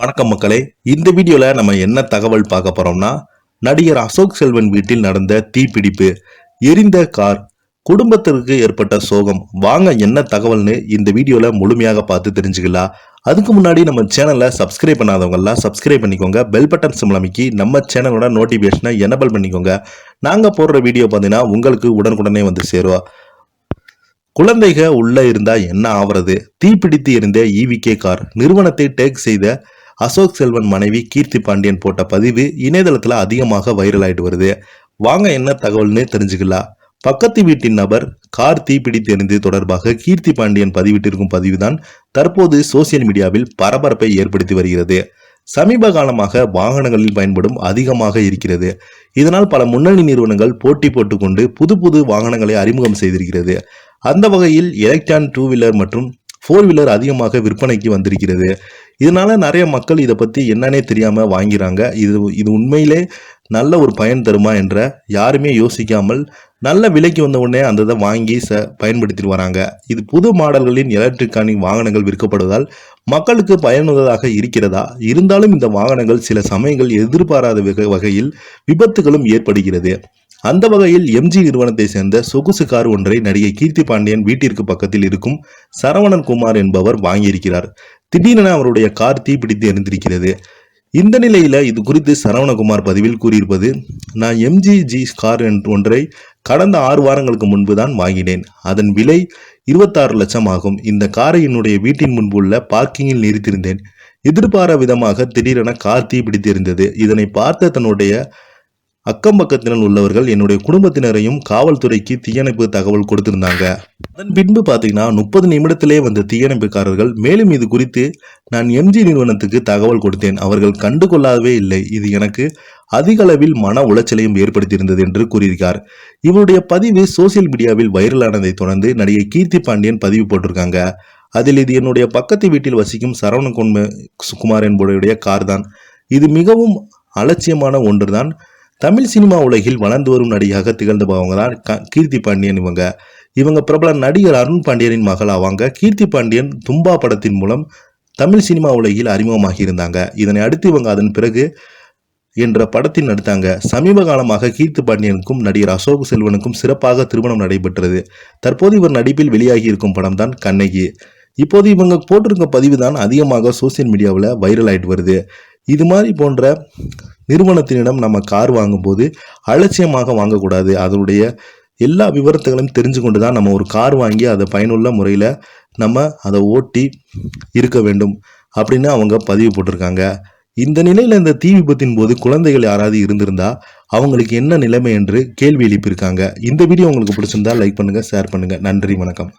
வணக்கம் மக்களே. இந்த வீடியோல நம்ம என்ன தகவல் பார்க்க போறோம்னா நடிகர் அசோக் செல்வன் வீட்டில் நடந்த தீப்பிடிப்பு எரிந்த கார் குடும்பத்திற்கு ஏற்பட்ட சோகம். வாங்க என்ன தகவல்னு இந்த வீடியோல முழுமையாக பார்த்து தெரிஞ்சுக்கலாம். அதுக்கு முன்னாடி நம்ம சேனலை சப்ஸ்கிரைப் பண்ணாதவங்கெல்லாம் சப்ஸ்கிரைப் பண்ணிக்கோங்க. பெல் பட்டன் சிம்பிள் நம்ம சேனலோட நோட்டிஃபிகேஷனை எனபிள் பண்ணிக்கோங்க. நாங்கள் போடுற வீடியோ பார்த்தீங்கன்னா உங்களுக்கு உடனுக்குடனே வந்து சேருவா குழந்தைக உள்ளே இருந்தால் என்ன ஆவறது? தீப்பிடித்து எரிந்த ஈவிகே கார் நிறுவனத்தை டேக் செய்த அசோக் செல்வன் மனைவி கீர்த்தி பாண்டியன் போட்ட பதிவு இணையதளத்தில் அதிகமாக வைரல் ஆயிட்டு வருது. வாங்க என்ன தகவல்னு தெரிஞ்சுக்கலாம். பக்கத்து வீட்டின் நபர் கார் தீப்பிடித்து எரிந்தது தொடர்பாக கீர்த்தி பாண்டியன் பதிவிட்டிருக்கும் பதிவுதான் தற்போது சோசியல் மீடியாவில் பரபரப்பை ஏற்படுத்தி வருகிறது. சமீப காலமாக வாகனங்களில் பயன்படும் அதிகமாக இருக்கிறது. இதனால் பல முன்னணி நிறுவனங்கள் போட்டி போட்டுக்கொண்டு புது புது வாகனங்களை அறிமுகம் செய்திருக்கிறது. அந்த வகையில் எலக்ட்ரான் டூ வீலர் மற்றும் ஃபோர் வீலர் அதிகமாக விற்பனைக்கு வந்திருக்கிறது. இதனால நிறைய மக்கள் இதை பற்றி என்னன்னே தெரியாமல் வாங்கிறாங்க. இது இது உண்மையிலே நல்ல ஒரு பயன் தருமா என்ற யாருமே யோசிக்காமல் நல்ல விலைக்கு வந்த உடனே அந்த இதை வாங்கி ச பயன்படுத்திட்டு வராங்க. இது புது மாடல்களின் எலக்ட்ரிக்கானிக் வாகனங்கள் விற்கப்படுவதால் மக்களுக்கு பயனுள்ளதாக இருக்கிறதா? இருந்தாலும் இந்த வாகனங்கள் சில சமயங்கள் எதிர்பாராத வகையில் விபத்துகளும் ஏற்படுகிறது. அந்த வகையில் எம்ஜி நிறுவனத்தை சேர்ந்த சொகுசு கார் ஒன்றை நடிகை கீர்த்தி பாண்டியன் வீட்டிற்கு பக்கத்தில் இருக்கும் சரவணன் குமார் என்பவர் வாங்கியிருக்கிறார். திடீரென அவருடைய கார் தீப்பிடித்து எரிந்திருக்கிறது. இந்த நிலையில இது குறித்து சரவணகுமார் பதிவில் கூறியிருப்பது நான் எம்ஜிஜி கார் ஒன்றை கடந்த ஆறு வாரங்களுக்கு முன்பு தான் வாங்கினேன். அதன் விலை இருபத்தாறு லட்சம் ஆகும். இந்த காரை என்னுடைய வீட்டின் முன்பு உள்ள பார்க்கிங்கில் நிறுத்தியிருந்தேன். எதிர்பாரா விதமாக திடீரென கார் தீப்பிடித்து எரிந்தது. இதனை பார்த்த தன்னுடைய அக்கம் பக்கத்தினர் உள்ளவர்கள் என்னுடைய குடும்பத்தினரையும் காவல்துறைக்கு தீயணைப்பு தகவல் கொடுத்திருந்தாங்க. அதன் பின்பு பார்த்தீங்கன்னா முப்பது நிமிடத்திலே வந்த தீயணைப்புக்காரர்கள் மேலும் இது குறித்து நான் எம்ஜி நிறுவனத்துக்கு தகவல் கொடுத்தேன். அவர்கள் கண்டுகொள்ளவே இல்லை. இது எனக்கு அதிக அளவில் மன உளைச்சலையும் ஏற்படுத்தியிருந்தது என்று கூறியிருக்கார். இவருடைய பதிவு சோசியல் மீடியாவில் வைரலானதை தொடர்ந்து நடிகை கீர்த்தி பாண்டியன் பதிவு போட்டிருக்காங்க. அதில் இது என்னுடைய பக்கத்து வீட்டில் வசிக்கும் சரவண சுகுமார் என்பவருடைய கார் தான் இது மிகவும் அலட்சியமான ஒன்றுதான். தமிழ் சினிமா உலகில் வளர்ந்து வரும் நடிகையாக திகழ்ந்தவங்க தான் கீர்த்தி பாண்டியன் இவங்க. இவங்க பிரபல நடிகர் அருண் பாண்டியனின் மகள் ஆவாங்க கீர்த்தி பாண்டியன் தும்பா படத்தின் மூலம் தமிழ் சினிமா உலகில் அறிமுகமாகி இருந்தாங்க. இதனை அடுத்து இவங்க அதன் பிறகு என்ற படத்தில் நடித்தாங்க. சமீப காலமாக கீர்த்தி பாண்டியனுக்கும் நடிகர் அசோக் செல்வனுக்கும் சிறப்பாக திருமணம் நடைபெற்றது. தற்போது இவர் நடிப்பில் வெளியாகி இருக்கும் படம் தான் கண்ணகி. இப்போது இவங்க போட்டிருக்க பதிவு தான் அதிகமாக சோசியல் மீடியாவில் வைரல் ஆயிட்டு வருது. இது மாதிரி போன்ற நிறுவனத்தினிடம் நம்ம கார் வாங்கும்போது அலட்சியமாக வாங்கக்கூடாது. அதனுடைய எல்லா விவரத்துகளையும் தெரிஞ்சு கொண்டு தான் நம்ம ஒரு கார் வாங்கி அதை பயனுள்ள முறையில் நம்ம அதை ஓட்டி இருக்க வேண்டும் அப்படின்னு அவங்க பதிவு போட்டிருக்காங்க. இந்த நிலையில் இந்த தீ விபத்தின் போது குழந்தைகள் யாராவது இருந்திருந்தா அவங்களுக்கு என்ன நிலைமை என்று கேள்வி எழுப்பியிருக்காங்க. இந்த வீடியோ உங்களுக்கு பிடிச்சிருந்தா லைக் பண்ணுங்கள் ஷேர் பண்ணுங்கள் நன்றி வணக்கம்.